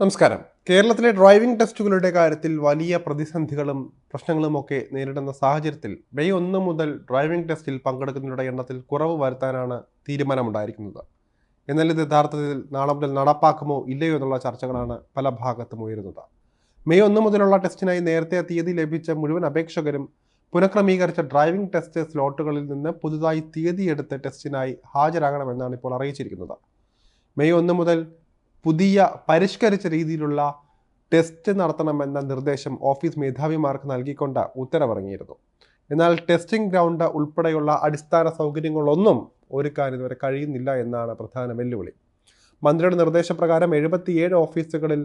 നമസ്കാരം. കേരളത്തിലെ ഡ്രൈവിംഗ് ടെസ്റ്റുകളുടെ കാര്യത്തിൽ വലിയ പ്രതിസന്ധികളും പ്രശ്നങ്ങളും ഒക്കെ നേരിടുന്ന സാഹചര്യത്തിൽ മെയ് ഒന്ന് മുതൽ ഡ്രൈവിംഗ് ടെസ്റ്റിൽ പങ്കെടുക്കുന്നവരുടെ എണ്ണത്തിൽ കുറവ് വരുത്താനാണ് തീരുമാനമുണ്ടായിരിക്കുന്നത്. എന്നാൽ ഇത് യഥാർത്ഥത്തിൽ നാളെ മുതൽ നടപ്പാക്കുമോ ഇല്ലയോ എന്നുള്ള ചർച്ചകളാണ് പല ഭാഗത്തും ഉയരുന്നത്. മെയ് ഒന്ന് മുതലുള്ള ടെസ്റ്റിനായി നേരത്തെ തീയതി ലഭിച്ച മുഴുവൻ അപേക്ഷകരും പുനഃക്രമീകരിച്ച ഡ്രൈവിംഗ് ടെസ്റ്റ് സ്ലോട്ടുകളിൽ നിന്ന് പുതുതായി തീയതി എടുത്ത് ടെസ്റ്റിനായി ഹാജരാകണമെന്നാണ് ഇപ്പോൾ അറിയിച്ചിരിക്കുന്നത്. മെയ് ഒന്ന് മുതൽ പുതിയ പരിഷ്കരിച്ച രീതിയിലുള്ള ടെസ്റ്റ് നടത്തണമെന്ന നിർദ്ദേശം ഓഫീസ് മേധാവിമാർക്ക് നൽകിക്കൊണ്ട് ഉത്തരവിറങ്ങിയിരുന്നു. എന്നാൽ ടെസ്റ്റിംഗ് ഗ്രൗണ്ട് ഉൾപ്പെടെയുള്ള അടിസ്ഥാന സൗകര്യങ്ങളൊന്നും ഒരുക്കാൻ ഇതുവരെ കഴിയുന്നില്ല എന്നാണ് പ്രധാന വെല്ലുവിളി. മന്ത്രിയുടെ നിർദ്ദേശപ്രകാരം എഴുപത്തിയേഴ് ഓഫീസുകളിൽ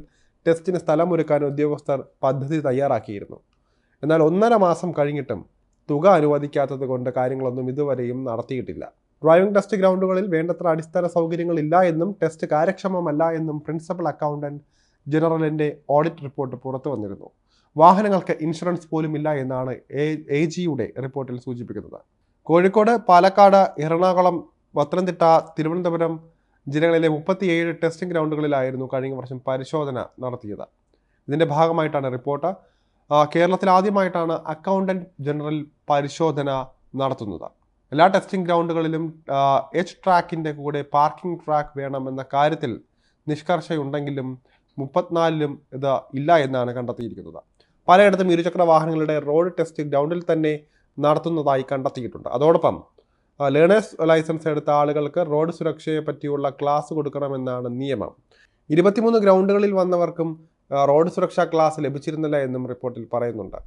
ടെസ്റ്റിന് സ്ഥലമൊരുക്കാൻ ഉദ്യോഗസ്ഥർ പദ്ധതി തയ്യാറാക്കിയിരുന്നു. എന്നാൽ ഒന്നര മാസം കഴിഞ്ഞിട്ടും തുക അനുവദിക്കാത്തത് കൊണ്ട് കാര്യങ്ങളൊന്നും ഇതുവരെയും നടത്തിയിട്ടില്ല. ഡ്രൈവിംഗ് ടെസ്റ്റ് ഗ്രൗണ്ടുകളിൽ വേണ്ടത്ര അടിസ്ഥാന സൗകര്യങ്ങൾ ഇല്ല എന്നും ടെസ്റ്റ് കാര്യക്ഷമമല്ല എന്നും പ്രിൻസിപ്പൽ അക്കൗണ്ടന്റ് ജനറലിന്റെ ഓഡിറ്റ് റിപ്പോർട്ട് പുറത്തു വന്നിരുന്നു. വാഹനങ്ങൾക്ക് ഇൻഷുറൻസ് പോലും ഇല്ല എന്നാണ് എ ജിയുടെ റിപ്പോർട്ടിൽ സൂചിപ്പിക്കുന്നത്. കോഴിക്കോട് പാലക്കാട് എറണാകുളം പത്തനംതിട്ട തിരുവനന്തപുരം ജില്ലകളിലെ മുപ്പത്തിയേഴ് ടെസ്റ്റിംഗ് ഗ്രൗണ്ടുകളിലായിരുന്നു കഴിഞ്ഞ വർഷം പരിശോധന നടത്തിയത്. ഇതിന്റെ ഭാഗമായിട്ടാണ് റിപ്പോർട്ട്. കേരളത്തിൽ ആദ്യമായിട്ടാണ് അക്കൗണ്ടന്റ് ജനറൽ പരിശോധന നടത്തുന്നത്. എല്ലാ ടെസ്റ്റിംഗ് ഗ്രൗണ്ടുകളിലും എച്ച് ട്രാക്കിന്റെ കൂടെ പാർക്കിംഗ് ട്രാക്ക് വേണമെന്ന കാര്യത്തിൽ നിഷ്കർഷയുണ്ടെങ്കിലും മുപ്പത്തിനാലിലും ഇത് ഇല്ല എന്നാണ് കണ്ടെത്തിയിരിക്കുന്നത്. പലയിടത്തും ഇരുചക്ര വാഹനങ്ങളുടെ റോഡ് ടെസ്റ്റ് ഗ്രൗണ്ടിൽ തന്നെ നടത്തുന്നതായി കണ്ടെത്തിയിട്ടുണ്ട്. അതോടൊപ്പം ലേണേഴ്സ് ലൈസൻസ് എടുത്ത ആളുകൾക്ക് റോഡ് സുരക്ഷയെ പറ്റിയുള്ള ക്ലാസ് കൊടുക്കണമെന്നാണ് നിയമം. ഇരുപത്തിമൂന്ന് ഗ്രൗണ്ടുകളിൽ വന്നവർക്കും റോഡ് സുരക്ഷാ ക്ലാസ് ലഭിച്ചിരുന്നില്ല എന്നും റിപ്പോർട്ടിൽ പറയുന്നുണ്ട്.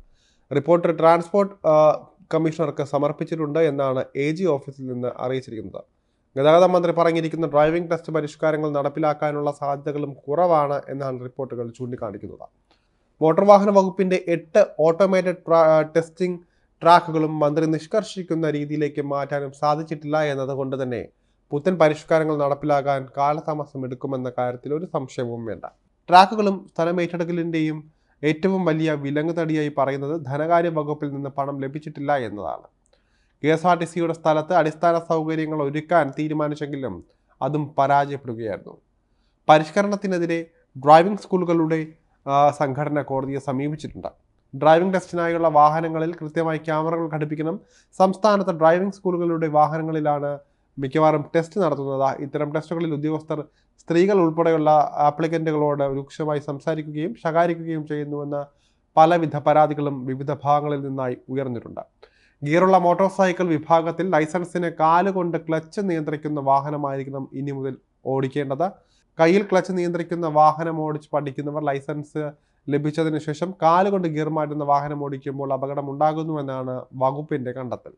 റിപ്പോർട്ട് ട്രാൻസ്പോർട്ട് കമ്മീഷണർക്ക് സമർപ്പിച്ചിട്ടുണ്ട് എന്നാണ് എ ജി ഓഫീസിൽ നിന്ന് അറിയിച്ചിരിക്കുന്നത്. ഗതാഗത മന്ത്രി പറഞ്ഞിരിക്കുന്ന ഡ്രൈവിംഗ് ടെസ്റ്റ് പരിഷ്കാരങ്ങൾ നടപ്പിലാക്കാനുള്ള സാധ്യതകളും കുറവാണ് എന്നാണ് റിപ്പോർട്ടുകൾ ചൂണ്ടിക്കാണിക്കുന്നത്. മോട്ടോർ വാഹന വകുപ്പിന്റെ എട്ട് ഓട്ടോമേറ്റഡ് ടെസ്റ്റിംഗ് ട്രാക്കുകളും മന്ത്രി നിഷ്കർഷിക്കുന്ന രീതിയിലേക്ക് മാറ്റാനും സാധിച്ചിട്ടില്ല എന്നതുകൊണ്ട് തന്നെ പുത്തൻ പരിഷ്കാരങ്ങൾ നടപ്പിലാക്കാൻ കാലതാമസം എടുക്കുമെന്ന കാര്യത്തിൽ ഒരു സംശയവും വേണ്ട. ട്രാക്കുകളും സ്ഥലമേറ്റെടുക്കലിന്റെയും ഏറ്റവും വലിയ വിലങ്ങ് തടിയായി പറയുന്നത് ധനകാര്യ വകുപ്പിൽ നിന്ന് പണം ലഭിച്ചിട്ടില്ല എന്നതാണ്. കെ എസ് ആർ ടി സിയുടെ സ്ഥലത്ത് അടിസ്ഥാന സൗകര്യങ്ങൾ ഒരുക്കാൻ തീരുമാനിച്ചെങ്കിലും അതും പരാജയപ്പെടുകയായിരുന്നു. പരിഷ്കരണത്തിനെതിരെ ഡ്രൈവിംഗ് സ്കൂളുകളുടെ സംഘടന കോടതിയെ സമീപിച്ചിട്ടുണ്ട്. ഡ്രൈവിംഗ് ടെസ്റ്റിനായുള്ള വാഹനങ്ങളിൽ കൃത്യമായി ക്യാമറകൾ ഘടിപ്പിക്കണം. സംസ്ഥാനത്ത് ഡ്രൈവിംഗ് സ്കൂളുകളുടെ വാഹനങ്ങളിലാണ് മിക്കവാറും ടെസ്റ്റ് നടത്തുന്നത്. ഇത്തരം ടെസ്റ്റുകളിൽ ഉദ്യോഗസ്ഥർ സ്ത്രീകൾ ഉൾപ്പെടെയുള്ള ആപ്ലിക്കന്റുകളോട് രൂക്ഷമായി സംസാരിക്കുകയും ശകാരിക്കുകയും ചെയ്യുന്നുവെന്ന പലവിധ പരാതികളും വിവിധ ഭാഗങ്ങളിൽ നിന്നായി ഉയർന്നിട്ടുണ്ട്. ഗിയറുള്ള മോട്ടോർ സൈക്കിൾ വിഭാഗത്തിൽ ലൈസൻസിന് കാലുകൊണ്ട് ക്ലച്ച് നിയന്ത്രിക്കുന്ന വാഹനമായിരിക്കണം ഇനി മുതൽ ഓടിക്കേണ്ടത്. കയ്യിൽ ക്ലച്ച് നിയന്ത്രിക്കുന്ന വാഹനം ഓടിച്ച് പഠിക്കുന്നവർ ലൈസൻസ് ലഭിച്ചതിന് ശേഷം കാലുകൊണ്ട് ഗിയർ മാറ്റുന്ന വാഹനം ഓടിക്കുമ്പോൾ അപകടം ഉണ്ടാകുന്നുവെന്നാണ് വകുപ്പിന്റെ കണ്ടെത്തൽ.